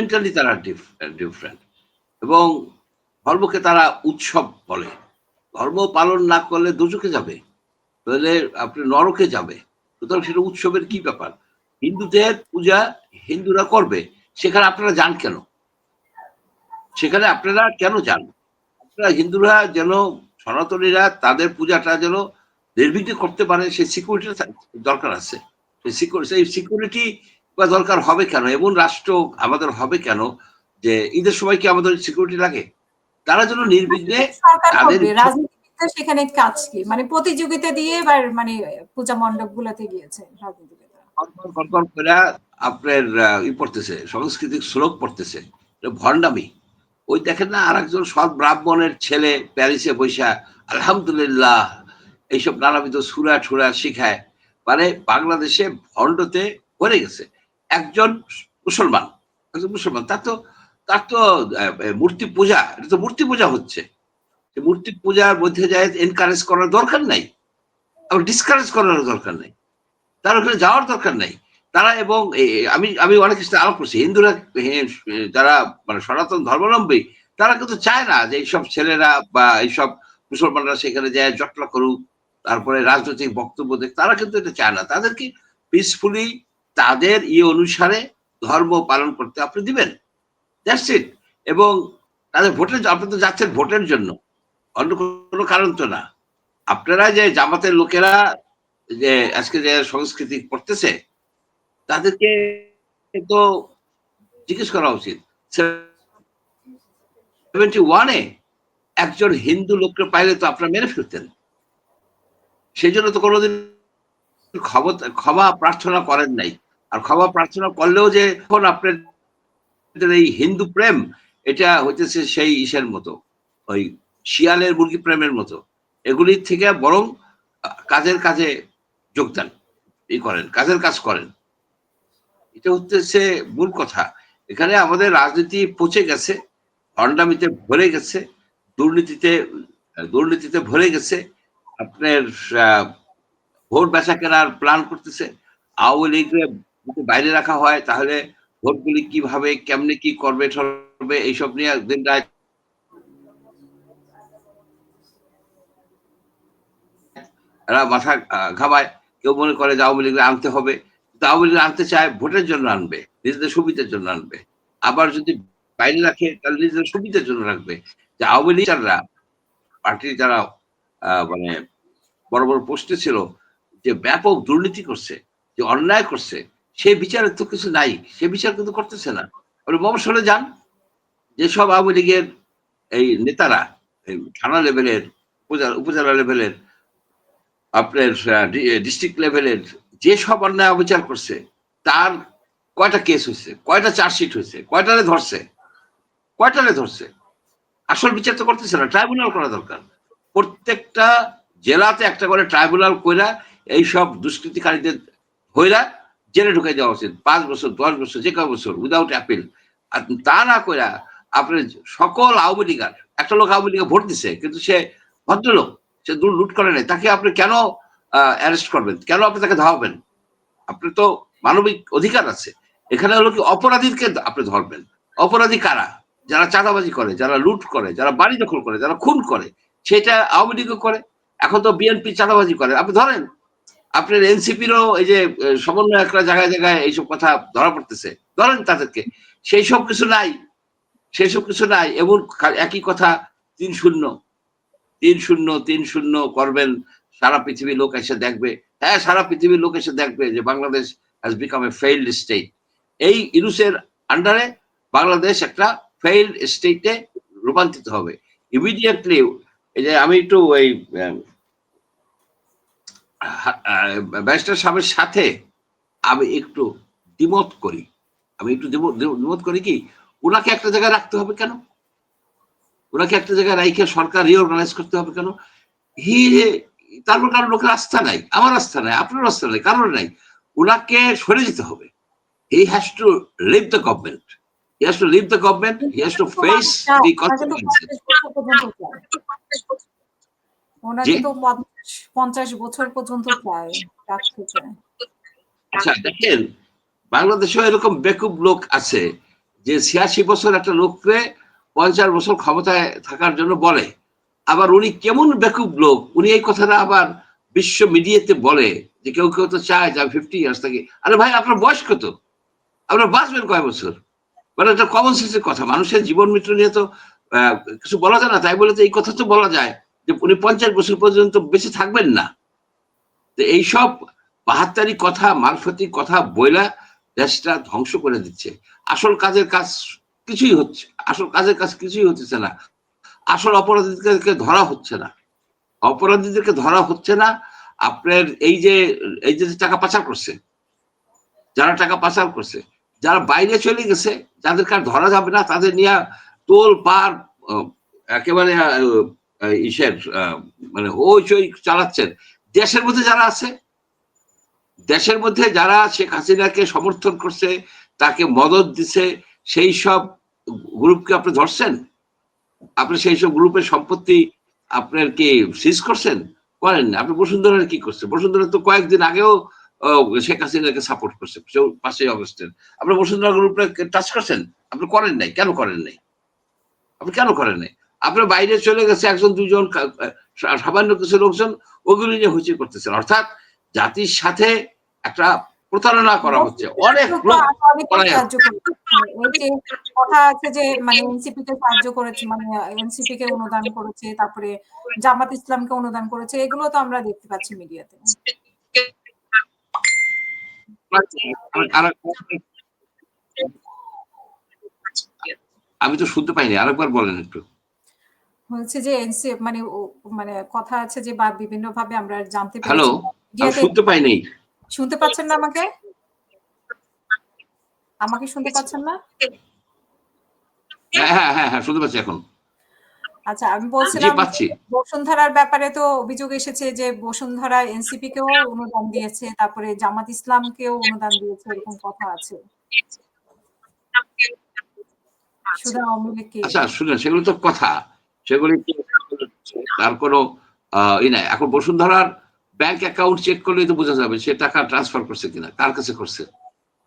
Mentally তারা different এবং ধর্মকে তারা উৎসব বলে। ধর্ম পালন না করলে দুজকে যাবে। তাহলে আপনি নরকে যাবে। সুতরাং সেটা উৎসবের কি ব্যাপার? হিন্দুদের পূজা হিন্দুরা করবে। সেখানে আপনারা যান কেন? সেখানে আপনারা কেন যান? আপনারা হিন্দুরা যেন সনাতনীরা তাদের পূজাটা যেন নির্বিঘ্নে করতে পারে সেই সিকিউরিটি দরকার আছে। সেই সিকিউরিটি বা দরকার হবে কেন? এমন রাষ্ট্র আমাদের হবে কেন যে ঈদের সময় কি আমাদের সিকিউরিটি লাগে? তারা যেন নির্বিঘ্নে তাদের সেখানে কাজ কি? মানে প্রতিযোগিতা দিয়ে এবার মানে পূজা মণ্ডপ গুলাতে গিয়েছে আপনার ই পড়তেছে সাংস্কৃতিক শ্লোক পড়তেছে। ভণ্ডামি। ওই দেখেন না আর একজন সৎ ব্রাহ্মণের ছেলে প্যারিসে বৈশা আলহামদুলিল্লাহ এইসব নানাবিধ সুরা ঠুরা শিখায়। মানে বাংলাদেশে ভণ্ডতে ভরে গেছে। একজন মুসলমান একজন মুসলমান। তার তো তার তো মূর্তি পূজা, এটা তো মূর্তি পূজা হচ্ছে। মূর্তি পূজার মধ্যে যায় এনকারেজ করার দরকার নাই। আবার ডিসকারেজ করার দরকার নাই। তার ওখানে যাওয়ার দরকার নাই। তারা এবং আমি আমি অনেক কিছু আলোপ করছি। হিন্দুরা যারা মানে সনাতন ধর্মাবলম্বী, তারা কিন্তু চায় না যে এইসব ছেলেরা বা এইসব মুসলমানরা সেখানে যায়, জটলা করুক। তারপরে রাজনৈতিক বক্তব্য দেখ, তারা কিন্তু এটা চায় না। তাদেরকে পিসফুলি তাদের ইয়ে অনুসারে ধর্ম পালন করতে আপনি দিবেন। এবং তাদের ভোটের আপনি তো যাচ্ছেন ভোটের জন্য। অন্য কোনো কারণ তো না। আপনারা যে জামাতের লোকেরা যে আজকে যে সংস্কৃতি করতেছে, তাদেরকে তো জিজ্ঞেস করা উচিত। সেভেন্টি ওয়ানে একজন হিন্দু লোককে পাইলে তো আপনারা মেরে ফেলতেন। সেই জন্য তো কোনোদিন ক্ষমা প্রার্থনা করেন নাই। আর ক্ষমা প্রার্থনা করলেও যে এখন আপনার এই হিন্দু প্রেম, এটা হইতেছে সেই ইসের মতো, ওই শিয়ালের মুরগি প্রেমের মতো। এগুলির থেকে বরং কাজের কাজে যোগদান ই করেন, কাজের কাজ করেন। এটা হচ্ছে মূল কথা। এখানে আমাদের রাজনীতি পচে গেছে, ভণ্ডামিতে ভরে গেছে, দুর্নীতিতে দুর্নীতিতে ভরে গেছে। আপনার ভোট বেচা কেনার প্ল্যান করতেছে। আওয়ামী লীগের বাইরে রাখা হয়, তাহলে ভোটগুলি কীভাবে, কেমনে কি করবে, ঠরবে, এইসব নিয়ে দিন রাত এরা মাথা ঘামায়। কেউ মনে করে যে আওয়ামী লীগের আনতে হবে। আওয়ামী লীগ আনতে চায়, ভোটের জন্য আনবে, নিজেদের সুবিধার জন্য আনবে। আবার যদি বাইরে রাখে, তাহলে নিজেদের সুবিধার জন্য রাখবে। যে আওয়ামী লীগাররা, পার্টির যারা মানে বড় বড় পোস্টে ছিল, যে ব্যাপক দুর্নীতি করছে, যে অন্যায় করছে সে বিচারের তো কিছু নাই, সে বিচার কিন্তু করতেছে না। আপনি মফসলে যান। যেসব আওয়ামী লীগের এই নেতারা থানা লেভেলের, উপজেলা লেভেলের, আপনার ডিস্ট্রিক্ট লেভেলের যে সব অন্যায় অবিচার করছে, তার কয়টা কেস হয়েছে, কয়টা চার্জশিট হয়েছে, কয়টারে ধরছে কয়টারে ধরছে? আসল বিচার তো করতেছে না, ট্রাইব্যুনাল করা দরকার। প্রত্যেকটা জেলাতে একটা করে ট্রাইব্যুনাল কইরা এইসব দুষ্কৃতিকারীদের হইরা জেলে ঢুকাই দেওয়া উচিত। পাঁচ বছর, দশ বছর, যে কয় বছর উইদাউট অ্যাপিল তা না কইরা আপনার সকল আওয়ামী লীগার, একটা লোক আওয়ামী লীগে ভোট দিছে, কিন্তু সে ভদ্রলোক, সে দূর লুট করে নাই, তাকে আপনি কেন অ্যারেস্ট করবেন? কেন আপনি তাকে ধাওয়াবেন আপনি তো মানবিক অধিকার আছে। এখানে হলো কি, অপরাধীকে আপনি ধরবেন। অপরাধী কারা? যারা চাঁদাবাজি করে, যারা লুট করে, যারা বাড়ি দখল করে, যারা খুন করে, সেটা আওয়ামী লীগও করে। এখন তো বিএনপি চাঁদাবাজি করে। আপনি ধরেন আপনার এনসিপিরও এই যে সমন্বয় একটা জায়গায় জায়গায় এইসব কথা ধরা পড়তেছে। ধরেন তাদেরকে। সেই সব কিছু নাই। সেই সব কিছু নাই। এবং একই কথা, তিন শূন্য। তিন শূন্য তিন শূন্য করবেন, সারা পৃথিবীর লোক এসে দেখবে। হ্যাঁ সারা পৃথিবীর লোক এসে দেখবে যে Bangladesh has become a failed state এই ইউনুসের আন্ডারে বাংলাদেশ একটা ফেইল্ড স্টেটে রূপান্তরিত হবে। ইমিডিয়েটলি এই যে আমি একটু ওই ব্যারিস্টার সাহেবের সাথে আমি একটু দ্বিমত করি। আমি একটু দ্বিমত করি কি ওনাকে একটা জায়গায় রাখতে হবে কেন? ওনাকে একটা জায়গায় রাইখে সরকার রিঅর্গানাইজ করতে হবে কেন? হি তারপর কারও লোকের আস্থা নাই আমার আস্থা নাই আপনার আস্থা নাই কারোর নাই। ওনাকে সরে যেতে হবে। He has to leave the government he has to leave the government he has to face the consequences তো পঞ্চাশ বছর পর্যন্ত প্রায় আচ্ছা দেখেন বাংলাদেশেও এরকম বেকুব লোক আছে যে ছিয়াশি বছর একটা লোককে পঞ্চাশ বছর ক্ষমতায় থাকার জন্য বলে। আবার উনি কেমন বেকুব লোক? উনি এই কথাটা আবার বিশ্ব মিডিয়াতে বলে যে কেউ কেউ তো চায় যে আমি ফিফটি ইয়ার্স থাকি। আরে ভাই আপনার বয়স কত? আপনার বাঁচবেন কয় বছর? মানে একটা কমন সেন্সের কথা। মানুষের জীবন মৃত্যু নিয়ে তো আহ, কিছু বলা যায় না। তাই বলে তো এই কথা তো বলা যায়। যে উনি পঞ্চাশ বছর পর্যন্ত বেঁচে থাকবেন না। তো এইসব বাহাত্তারি কথা, মারফতি কথা বইলা দেশটা ধ্বংস করে দিচ্ছে। আসল কাজের কাজ কিছুই হচ্ছে, আসল কাজের কাজ কিছুই হচ্ছে না। আসল অপরাধীদেরকে ধরা হচ্ছে না। অপরাধীদেরকে ধরা হচ্ছে না, আপনার এই যে এই যে টাকা পাচার করছে, যারা টাকা পাচার করছে, যারা বাইরে চলে গেছে, যাদেরকে আর ধরা যাবে না, তাদের নিয়ে তোল পার একেবারে ইসের মানে ওই চই চালাচ্ছেন। দেশের মধ্যে যারা আছে, দেশের মধ্যে যারা শেখ হাসিনাকে সমর্থন করছে, তাকে মদত দিছে, সেই সব গ্রুপকে আপনি ধরছেন? আপনি সেই সব গ্রুপের সম্পত্তি আপনার কি সিজ করছেন? করেন না। আপনি বসুন্ধরার কি করছেন? বসুন্ধরা তো কয়েকদিন আগেও শেখ হাসিনাকে সাপোর্ট করছে পাঁচই অগস্টের আপনি বসুন্ধরা গ্রুপটা টাচ করছেন? আপনি করেন নাই। কেন করেন নাই? আপনি কেন করেন নাই? আপনার বাইরে চলে গেছে একজন দুজন সামান্য কিছু লোকজন ওগুলো নিয়ে হইচই করতেছেন। অর্থাৎ জাতির সাথে একটা প্রতারণা করা হচ্ছে। অনেক কথা আছে যে মানে এনসিপি কে সাহায্য করেছে মানে এনসিপি কে অনুদান করেছে তারপরে জামাত ইসলামকে অনুদান করেছে এগুলো তো আমরা দেখতে পাচ্ছি মিডিয়াতে। আমি তো শুনতে পাইনি আরেকবার বলেন একটু। হচ্ছে যে এনসি মানে মানে কথা আছে যে বা বিভিন্ন ভাবে আমরা জানতে হ্যালো পেরেছি আমি মিডিয়াতে শুনতে পাচ্ছেন না আমাকে? আমাকে শুনতে পাচ্ছেন না? হ্যাঁ হ্যাঁ হ্যাঁ শুনতে পাচ্ছি এখন। আচ্ছা আমি বলছিলাম বসুন্ধরার ব্যাপারে তো অভিযোগ এসেছে যে বসুন্ধরা এনসিপি কেও অনুদান দিয়েছে তারপরে জামাত ইসলামকেও অনুদান দিয়েছে এরকম কথা আছে। শুধু আচ্ছা শুনেন সেগুলো তো কথা। সেগুলি তার কোনো ই নাই। এখন বসুন্ধরার ব্যাংক অ্যাকাউন্ট চেক করলেই তো বোঝা যাবে সে টাকা ট্রান্সফার করছে কিনা, কার কাছে করছে।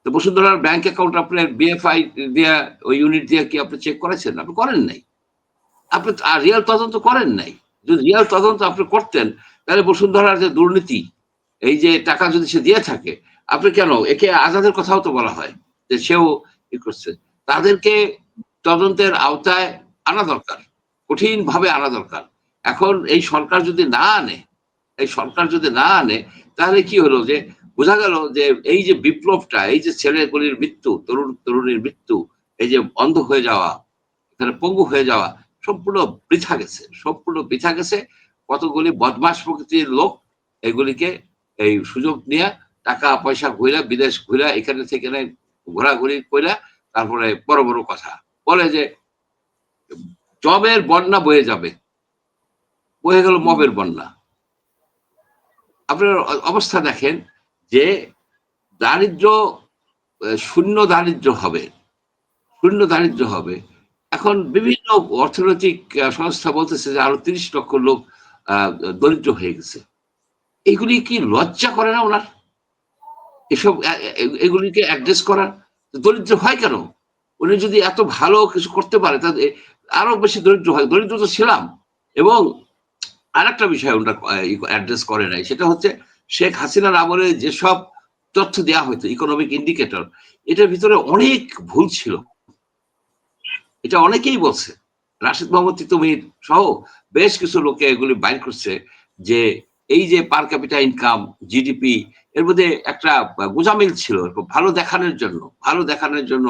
তো বসুন্ধরার ব্যাংক অ্যাকাউন্ট আপনার বিএফআই দিয়ে, ওই ইউনিট দিয়ে কি আপনি চেক করেছেন? আপনি করেন নাই। আপনি রিয়াল তদন্ত করেন নাই। যদি রিয়াল তদন্ত আপনি করতেন, তাহলে বসুন্ধরার যে দুর্নীতি, এই যে টাকা যদি সে দিয়ে থাকে, আপনি কেন? একে আজাদের কথাও তো বলা হয় যে সেও ই করছে। তাদেরকে তদন্তের আওতায় আনা দরকার। কঠিন ভাবে আনা দরকার। এখন এই সরকার যদি না আনে, এই সরকার যদি না আনে, তাহলে কি হলো যে, বোঝা গেল যে এই যে বিপ্লবটা, এই যে ছেলেগুলির মৃত্যু, তরুণ, তরুণীর মৃত্যু, এই যে অন্ধ হয়ে যাওয়া, এখানে পঙ্গু হয়ে যাওয়া, সম্পূর্ণ বৃথা গেছে, সম্পূর্ণ বৃথা গেছে। কতগুলি বদমাস প্রকৃতির লোক এগুলিকে এই সুযোগ নিয়ে টাকা, পয়সা ঘুরা বিদেশ ঘুরা এখানে থেকে ঘোরাঘুরি কইরা, তারপরে বড় বড় কথা। বলে যে জবের বন্যা বয়ে যাবে। বয়ে গেল মবের বন্যা। আপনার অবস্থা দেখেন যে দারিদ্র শূন্য দারিদ্র হবে। শূন্য দারিদ্র হবে। এখন বিভিন্ন অর্থনৈতিক সংস্থা বলতেছে যে আরও তিরিশ লক্ষ লোক দরিদ্র হয়ে গেছে। এগুলি কি লজ্জা করে না ওনার? এসব এগুলিকে অ্যাড্রেস করার দরিদ্র হয় কেন? উনি যদি এত ভালো কিছু করতে পারে, তাহলে আরও বেশি দরিদ্র হয়। দরিদ্র তো ছিলাম এবং আরেকটা বিষয় ওনারা অ্যাড্রেস করে নাই। সেটা হচ্ছে শেখ হাসিনার আমলে যেসব তথ্য দেওয়া হতো ইকোনমিক ইন্ডিকেটর এটার ভিতরে অনেক ভুল ছিল। এটা অনেকেই বলছে। রাশিদ মোহাম্মদ তিতুমির সহ বেশ কিছু লোকে এগুলি বাইর করছে যে এই যে পার ক্যাপিটা ইনকাম জিডিপি এর মধ্যে একটা গোজামিল ছিল, ভালো দেখানোর জন্য, ভালো দেখানোর জন্য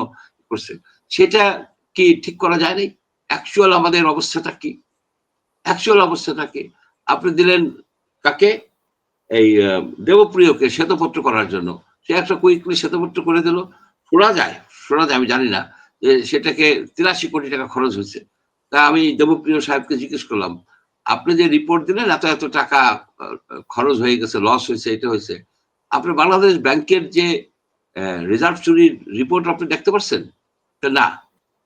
করছে। সেটা কি ঠিক করা যায় নাই? অ্যাকচুয়াল আমাদের অবস্থাটা কি? অ্যাকচুয়াল অবস্থাটা কি? আপনি দিলেন কাকে? এই দেবপ্রিয়কে শ্বেতপত্র করার জন্য। সে একটা কুইকলি শ্বেতপত্র করে দিল। শোনা যায় শোনা যায়, আমি জানি না, যে সেটাকে তিরাশি কোটি টাকা খরচ হয়েছে। তা আমি দেবপ্রিয় সাহেবকে জিজ্ঞেস করলাম, আপনি যে রিপোর্ট দিলেন, এত এত টাকা খরচ হয়ে গেছে লস হয়েছে, এটা হয়েছে। আপনি বাংলাদেশ ব্যাংকের যে রিজার্ভ চুরির রিপোর্ট আপনি দেখতে পাচ্ছেন না।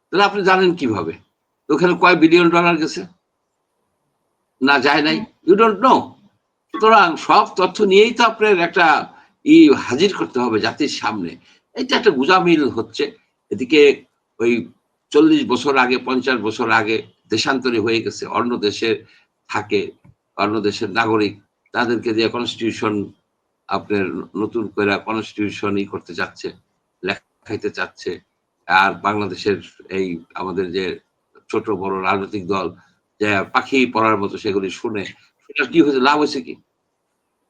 তাহলে আপনি জানেন কীভাবে? ওখানে কয় বিলিয়ন ডলার গেছে? না, যায় নাই। ইউ ডোন্ট নো সুতরাং সব তথ্য নিয়েই তো আপনার একটা ই হাজির করতে হবে জাতির সামনে। এটা একটা গুজামিল হচ্ছে। এদিকে ওই চল্লিশ বছর আগে, পঞ্চাশ বছর আগে দেশান্তরী হয়ে গেছে। অন্য দেশে থাকে, অন্য দেশের নাগরিক। তাদেরকে দিয়ে কনস্টিটিউশন আপনার নতুন করে কনস্টিটিউশন ই করতে চাচ্ছে, লেখাইতে চাচ্ছে। আর বাংলাদেশের এই আমাদের যে ছোট বড় রাজনৈতিক দল, যে পাখি পড়ার মতো সেগুলি শুনে, সেটা কি হয়েছে? লাভ হয়েছে কি?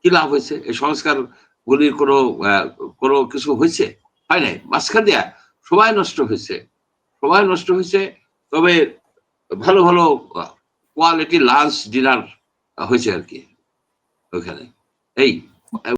কি লাভ হয়েছে? এই সংস্কার গুলির কোনো কোনো কিছু হয়েছে? হয় নাই? মাঝখান দিয়া সময় নষ্ট হয়েছে। সময় নষ্ট হয়েছে, তবে ভালো ভালো কোয়ালিটি লাঞ্চ ডিনার হয়েছে আর কি ওখানে। এই